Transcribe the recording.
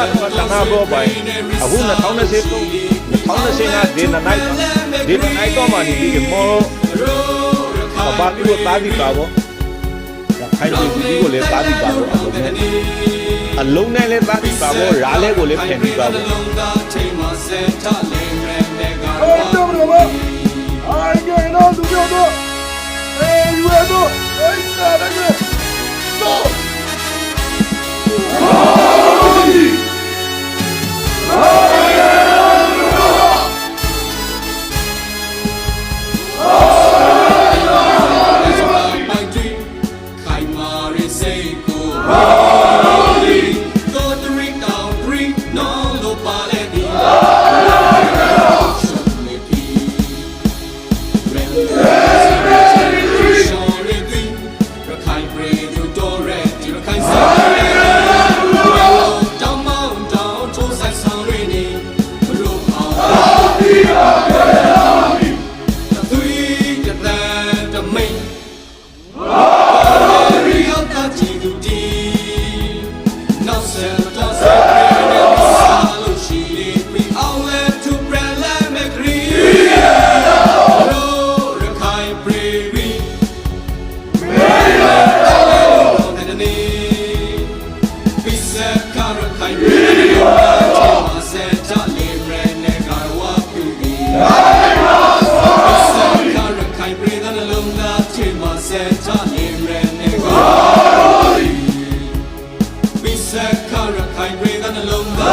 တနာဘောပိုင်အခု2023 2025ဒီနိုင်ဒီနိုင်တော့မှနေပြီးမောအပါတိကိုတားပြီးပါဘောဒါခိုင်ပြီးဒီကိုလည်းတားပြီးပါဘောအလုံးနဲ့လည်းတားပြီးပါဘောရာလဲကိုလည်းဖယ်ပြီးပါဘောအဲ့တော့ဘောအာရုံတော့သူတို့တော့အဲလူတို့အဲစားတယ်တော့ လုံးသားချေမဆက်ချနေမရနေကော Bisa kara kai rega na lomba